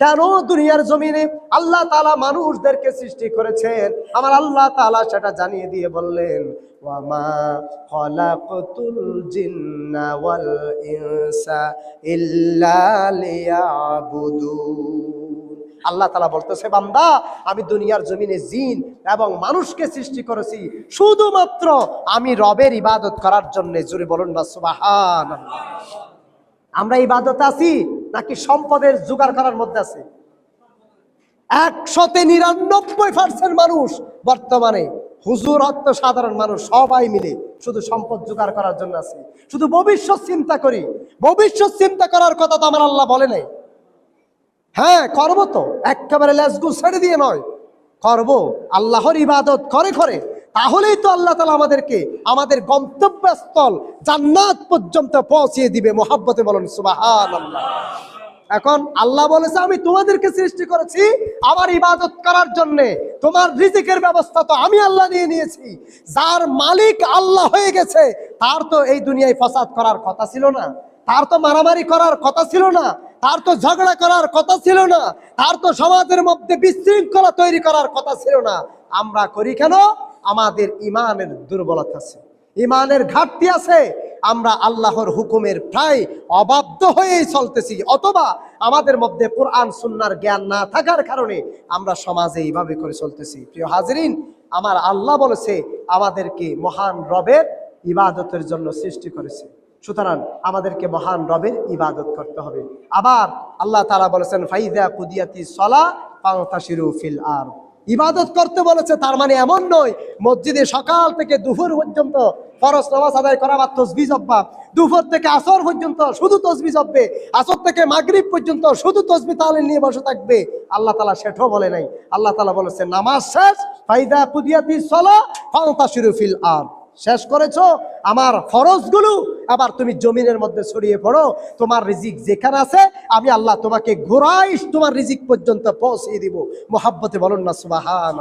কেন দুনিয়ার জমিনে আল্লাহ তালা মানুষদেরকে সৃষ্টি করেছেন? আমার আল্লাহ তালা সেটা জানিয়ে দিয়ে বললেন আল্লাহ তালা বলতেছে, বান্দা, আমি দুনিয়ার জমিনে জিন এবং মানুষকে সৃষ্টি করেছি। শুধুমাত্র আমি রবের ইবাদত করার জন্য। জুড়ে বলুন না সুবাহান আমরা ইবাদত আছি নাকি সম্পদের জোগাড় করার মধ্যে আছি? একশতে নিরানব্বই পার্সেন্ট মানুষ বর্তমানে হুজুর অত্য সাধারণ মানুষ সবাই মিলে শুধু সম্পদ জোগাড় করার জন্য আছে। শুধু ভবিষ্যৎ চিন্তা করি। ভবিষ্যৎ চিন্তা করার কথা তো আমার আল্লাহ বলে নাই। হ্যাঁ করব তো। একেবারে লেসগু ছেড়ে দিয়ে নয়। করব। আল্লাহর ইবাদত করে করে। তাহলেই তো আল্লাহ তালা আমাদেরকে আমাদের গন্তব্যস্থল জান্নাত পর্যন্ত পৌঁছিয়ে দিবে। মোহাব্বতে বলুন সুবাহান আল্লাহ এখন আল্লাহ বলেছে, আমি তোমাদেরকে সৃষ্টি করেছি আমার ইবাদত করার জন্য। তোমার রিজিকের ব্যবস্থা তো আমি আল্লাহ নিয়ে নিয়েছি। যার মালিক আল্লাহ হয়ে গেছে, তার তো এই দুনিয়ায় ফসাদ করার কথা ছিল না। তার তো মারামারি করার কথা ছিল না। তার তো ঝগড়া করার কথা ছিল না। তার তো সমাজের মধ্যে বিশৃঙ্খলা তৈরি করার কথা ছিল না। আমরা করি কেন? আমাদের ইমানের দুর্বলতা আছে। ইমানের ঘাটতি আছে। আমরা আল্লাহর হুকুমের প্রায় অবাধ্য হয়েই চলতেছি। অথবা আমাদের মধ্যে কোরআন, সুন্নার জ্ঞান না থাকার কারণে আমরা সমাজে এইভাবে করে চলতেছি। প্রিয় হাজরিন, আমার আল্লাহ বলেছে, আমাদেরকে মহান রবের ইবাদতের জন্য সৃষ্টি করেছে। সুতরাং আমাদেরকে মহান রবের ইবাদত করতে হবে। আবার আল্লাহ তালা বলেছেন ফাইদা কুদিয়াতি সলা পাংতাশিরু ফিল আর ইবাদত করতে বলেছে, তার মানে এমন নয়, মসজিদে সকাল থেকে দুপুর পর্যন্ত ফরস নামাজ আদায় করা বা তসবি জব্বা দুপুর থেকে আসর পর্যন্ত শুধু তসবি জব্বে আসর থেকে মাগরীব পর্যন্ত শুধু তসবি তাহলে নিয়ে বসে থাকবে। আল্লাহ তালা সেটাও বলে নাই। আল্লাহ তালা বলেছে, নামাজ শেষ, ফাইদা কুদিয়াতি সলা ফাউতা ফিল আর শেষ করেছ, আমার ফরজগুলো আবার তুমি জমিনের মধ্যে ছড়িয়ে পড়ো। তোমার রিজিক যেখানে আছে, আমি আল্লাহ তোমাকে ঘোরাইশ, তোমার রিজিক পর্যন্ত পৌঁছিয়ে দিব। মোহাব্বতে বলুন না সুবাহান